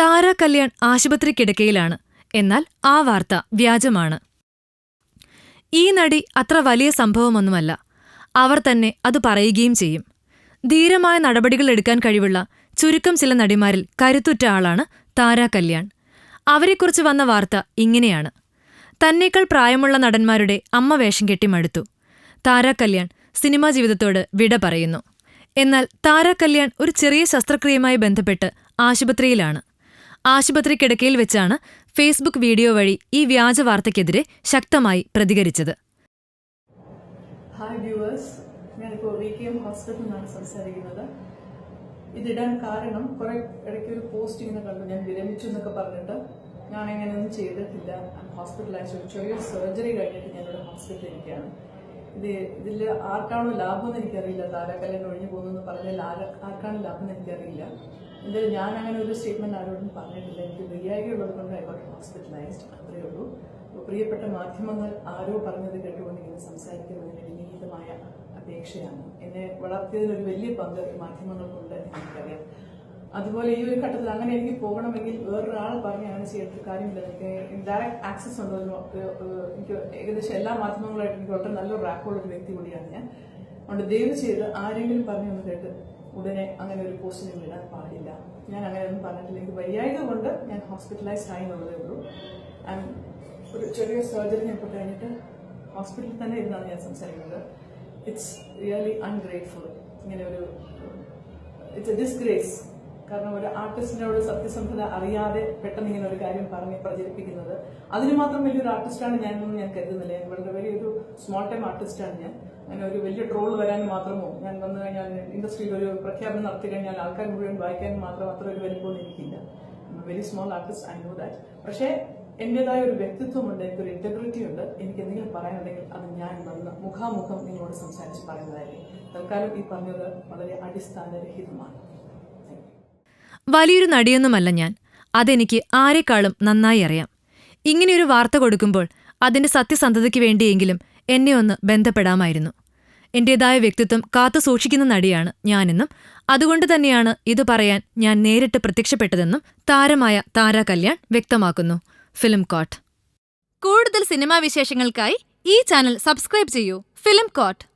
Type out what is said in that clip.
താര കല്യാൺ ആശുപത്രി കിടക്കയിലാണ് എന്നാൽ ആ വാർത്ത വ്യാജമാണ്. ഈ നടി അത്ര വലിയ സംഭവമൊന്നുമല്ല. അവർ തന്നെ അത് പറയുകയും ചെയ്യും. ധീരമായ നടപടികൾ എടുക്കാൻ കഴിവുള്ള ചുരുക്കം ചില നടിമാരിൽ കരുത്തുറ്റ ആളാണ് താര കല്യാൺ. അവരെക്കുറിച്ച് വന്ന വാർത്ത ഇങ്ങനെയാണ്. തന്നേക്കാൾ പ്രായമുള്ള നടന്മാരുടെ അമ്മ വേഷം കെട്ടി മടുത്തു. താര കല്യാൺ സിനിമാ ജീവിതത്തോട് വിട പറയുന്നു. എന്നാൽ താര കല്യാൺ ഒരു ചെറിയ ശസ്ത്രക്രിയയുമായി ബന്ധപ്പെട്ട് ആശുപത്രിയിലാണ്. ആശുപത്രി കിടക്കയിൽ വെച്ചാണ് ഫേസ്ബുക്ക് വീഡിയോ വഴി ഈ വ്യാജ വാർത്തയ്ക്കെതിരെ ശക്തമായി പ്രതികരിച്ചത്. ഞാനിപ്പോൾ വി കെ എം ഹോസ്പിറ്റലിൽ നിന്നാണ് സംസാരിക്കുന്നത്. ഇതിടാൻ കാരണം കുറെ ഇടയ്ക്ക് ഒരു പോസ്റ്റ് ഇങ്ങനെ കണ്ടു. ഞാൻ വിരമിച്ചു എന്നൊക്കെ പറഞ്ഞിട്ട് ഞാൻ ഇങ്ങനെയൊന്നും ചെയ്തിട്ടില്ല. ഹോസ്പിറ്റലൈസ് ഒരു ചെറിയ സർജറി കഴിഞ്ഞിട്ട് ഞാനിവിടെ ഹോസ്പിറ്റലിൽ ഇരിക്കുകയാണ്. ഇത് ഇതിൽ ആർക്കാണോ ലാഭം എന്ന് എനിക്കറിയില്ല. താരാക്കല്യാണം ഒഴിഞ്ഞു പോകുന്നു പറഞ്ഞാൽ ആർക്കാണ് ലാഭം എന്ന് എനിക്കറിയില്ല. എന്തായാലും ഞാൻ അങ്ങനെ ഒരു സ്റ്റേറ്റ്മെന്റ് ആരോടും പറഞ്ഞിട്ടില്ല. എനിക്ക് വയ്യായികയുള്ളത് കൊണ്ട് ഐ ഗോട്ട് ഹോസ്പിറ്റലൈസ്ഡ് അത്രയേ ഉള്ളൂ. പ്രിയപ്പെട്ട മാധ്യമങ്ങൾ ആരോ പറഞ്ഞത് കേട്ടുകൊണ്ട് ഇങ്ങനെ സംസാരിക്കുന്നതിന് വിനീതമായ അപേക്ഷയാണ്. എന്നെ വളർത്തിയതിൽ ഒരു വലിയ പങ്ക് മാധ്യമങ്ങൾ മാധ്യമങ്ങൾക്കുണ്ട് എനിക്കറിയാം. അതുപോലെ ഈ ഒരു ഘട്ടത്തിൽ അങ്ങനെ എനിക്ക് പോകണമെങ്കിൽ വേറൊരാൾ പറഞ്ഞ് അങ്ങനെ ചെയ്തിട്ട് കാര്യമില്ല. എനിക്ക് ഡയറക്റ്റ് ആക്സസ് ഉണ്ട് എനിക്ക് ഏകദേശം എല്ലാ മാധ്യമങ്ങളായിട്ട് എനിക്ക് വളരെ നല്ലൊരു റാക്കുള്ള വ്യക്തി കൂടിയാണ് ഞാൻ. അതുകൊണ്ട് ദയവ് ചെയ്ത് ആരെങ്കിലും പറഞ്ഞു ഒന്ന് കേട്ട് ഉടനെ അങ്ങനെ ഒരു പോസ്റ്റ് വിടാൻ പാടില്ല. ഞാൻ അങ്ങനെ ഒന്നും പറഞ്ഞിട്ടില്ല. എനിക്ക് വയ്യായത് കൊണ്ട് ഞാൻ ഹോസ്പിറ്റലൈസ്ഡ് ആയി എന്നുള്ളതേ ഉള്ളൂ ഒരു ചെറിയ സർജറി ഞാൻ കഴിഞ്ഞിട്ട് ഹോസ്പിറ്റലിൽ തന്നെ ഇരുന്നാണ് ഞാൻ സംസാരിക്കുന്നത്. ഇറ്റ്സ് റിയലി അൺഗ്രേറ്റ്ഫുൾ ഇങ്ങനെ ഒരു ഇറ്റ്സ് എ ഡിസ്ഗ്രേസ് കാരണം ഒരു ആർട്ടിസ്റ്റിനോട് സത്യസന്ധത അറിയാതെ പെട്ടെന്ന് ഇങ്ങനെ ഒരു കാര്യം പറഞ്ഞ് പ്രചരിപ്പിക്കുന്നത്. അതിന് മാത്രം വലിയൊരു ആർട്ടിസ്റ്റാണ് ഞാൻ എന്നൊന്നും ഞാൻ കരുതുന്നില്ല. ഞാൻ വളരെ വലിയൊരു സ്മോൾ ടൈം ആർട്ടിസ്റ്റാണ് ഞാൻ. അങ്ങനെ ഒരു വലിയ ട്രോൾ വരാൻ മാത്രമോ ഞാൻ വന്നു കഴിഞ്ഞാൽ ഇൻഡസ്ട്രിയിൽ ഒരു പ്രഖ്യാപനം നടത്തി കഴിഞ്ഞാൽ ആൾക്കാർ മുഴുവൻ വായിക്കാൻ മാത്രം അത്ര ഒരു വലിപ്പം എനിക്കില്ല. Very small artist I know that പക്ഷേ എന്റേതായ ഒരു വ്യക്തിത്വമുണ്ട് എനിക്കൊരു ഇന്റഗ്രിറ്റി ഉണ്ട്. എനിക്ക് എന്തെങ്കിലും പറയാനുണ്ടെങ്കിൽ അത് ഞാൻ വന്ന് മുഖാമുഖം നിങ്ങളോട് സംസാരിച്ച് പറയുന്നതായിരിക്കും. തൽക്കാലം ഈ പറഞ്ഞത് വളരെ അടിസ്ഥാനരഹിതമാണ്. വലിയൊരു നടിയൊന്നുമല്ല ഞാൻ. അതെനിക്ക് ആരെക്കാളും നന്നായി അറിയാം. ഇങ്ങനെയൊരു വാർത്ത കൊടുക്കുമ്പോൾ അതിന്റെ സത്യസന്ധതയ്ക്ക് വേണ്ടിയെങ്കിലും എന്നെ ഒന്ന് ബന്ധപ്പെടാമായിരുന്നു. എന്റേതായ വ്യക്തിത്വം കാത്തു സൂക്ഷിക്കുന്ന നടിയാണ് ഞാനെന്നും അതുകൊണ്ട് തന്നെയാണ് ഇത് പറയാൻ ഞാൻ നേരിട്ട് പ്രത്യക്ഷപ്പെട്ടതെന്നും താരമായ താര കല്യാൺ വ്യക്തമാക്കുന്നു. Film court. കൂടുതൽ സിനിമാ വിശേഷങ്ങൾക്കായി ഈ ചാനൽ സബ്സ്ക്രൈബ് ചെയ്യൂ. Film coat.